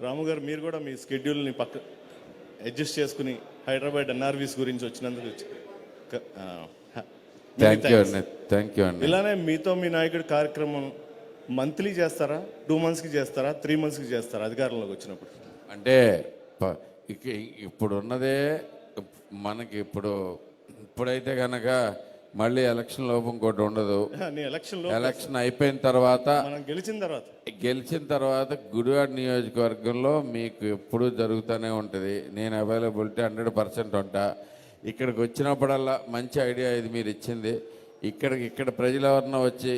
రాము గారు మీరు కూడా మీ స్కెడ్యూల్ని పక్క అడ్జస్ట్ చేసుకుని హైదరాబాద్ ఎన్ఆర్వీస్ గురించి వచ్చినందుకు థ్యాంక్ యూ. అండి థ్యాంక్ యూ అండి ఇలానే మీతో మీ నాయకుడి కార్యక్రమం మంత్లీ చేస్తారా? టూ మంత్స్కి చేస్తారా? త్రీ మంత్స్కి చేస్తారా? అధికారంలోకి వచ్చినప్పుడు. అంటే ప- ఇక ఇప్పుడు ఉన్నదే మనకి ఇప్పుడు ఇప్పుడైతే కనుక మళ్ళీ ఎలక్షన్ లోపు ఇంకోటి ఉండదు. నీ ఎలక్షన్లో ఎలక్షన్ అయిపోయిన తర్వాత మనం గెలిచిన తర్వాత. గెలిచిన తర్వాత గుడివాడ నియోజకవర్గంలో మీకు ఎప్పుడూ జరుగుతూనే ఉంటుంది. నేను అవైలబిలిటీ హండ్రెడ్ పర్సెంట్ ఉంటా. ఇక్కడికి వచ్చినప్పుడల్లా మంచి ఐడియా ఇది మీరు ఇచ్చింది. ఇక్కడికి ఇక్కడ ప్రజలు ఎవరన్నా వచ్చి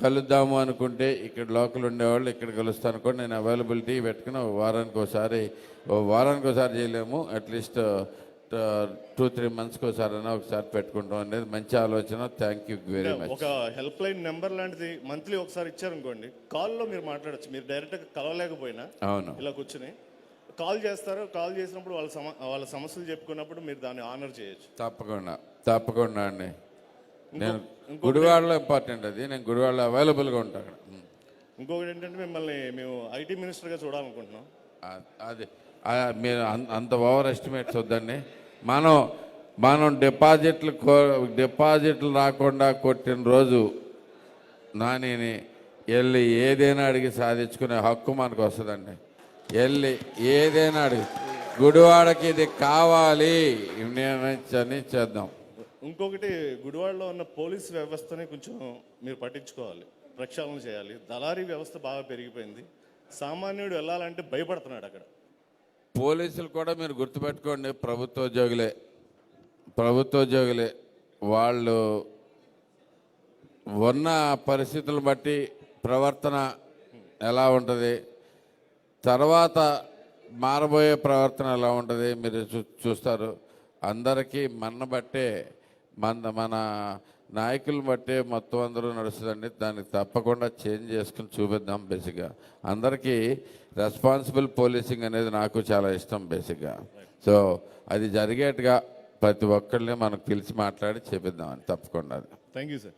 కలుద్దాము అనుకుంటే ఇక్కడ లోకల్ ఉండేవాళ్ళు ఇక్కడ కలుస్తాను కూడా నేను అవైలబిలిటీ పెట్టుకుని వారానికి ఒకసారి ఓ వారానికి ఒకసారి చేయలేము. అట్లీస్ట్ టూ త్రీ మంత్స్కి ఒకసారి అయినా ఒకసారి పెట్టుకుంటాం అనేది మంచి ఆలోచన. థ్యాంక్ యూ వెరీ మచ్ ఒక హెల్ప్ లైన్ నెంబర్ లాంటిది మంత్లీ ఒకసారి ఇచ్చారనుకోండి కాల్లో మీరు మాట్లాడొచ్చు. మీరు డైరెక్ట్గా కలవలేకపోయినా అవును. ఇలా కూర్చుని కాల్ చేస్తారు కాల్ చేసినప్పుడు వాళ్ళ సమ వాళ్ళ సమస్యలు చెప్పుకున్నప్పుడు మీరు దాన్ని ఆనర్ చేయొచ్చు. తప్పకుండా తప్పకుండా అండి. నేను గుడివాడలో ఇంపార్టెంట్ అది. నేను గుడివాడలో అవైలబుల్గా ఉంటాను. ఇంకొకటి ఏంటంటే మిమ్మల్ని మేము ఐటీ మినిస్టర్గా చూడాలనుకుంటున్నాం. అది. మీరు అంత ఓవర్ ఎస్టిమేట్స్ వద్దండి. మనం మనం డిపాజిట్లు కో డిపాజిట్లు రాకుండా కొట్టిన రోజు నానిని వెళ్ళి ఏదైనా అడిగి సాధించుకునే హక్కు మనకు వస్తుందండి. వెళ్ళి ఏదైనా అడిగి గుడివాడకి ఇది కావాలి నేను అని చేద్దాం. ఇంకొకటి గుడివాడలో ఉన్న పోలీస్ వ్యవస్థని కొంచెం మీరు పట్టించుకోవాలి ప్రక్షాళన చేయాలి. దళారీ వ్యవస్థ బాగా పెరిగిపోయింది. సామాన్యుడు వెళ్ళాలంటే భయపడుతున్నాడు అక్కడ. పోలీసులు కూడా మీరు గుర్తుపెట్టుకోండి ప్రభుత్వ ఉద్యోగులే. ప్రభుత్వ ఉద్యోగులే. వాళ్ళు ఉన్న పరిస్థితులను బట్టి ప్రవర్తన ఎలా ఉంటుంది? తర్వాత మారబోయే ప్రవర్తన ఎలా ఉంటుంది? మీరు చూ చూస్తారు. అందరికీ మన బట్టే మన మన నాయకులు బట్టే మొత్తం అందరూ నడుస్తుందండి. దానికి తప్పకుండా చేంజ్ చేసుకుని చూపిద్దాం బేసిక్గా. అందరికీ రెస్పాన్సిబుల్ పోలీసింగ్ అనేది నాకు చాలా ఇష్టం బేసిక్గా. సో అది జరిగేట్టుగా ప్రతి ఒక్కరిని మనకు పిలిచి మాట్లాడి చేపిద్దామని తప్పకుండా. అది థ్యాంక్ యూ సార్.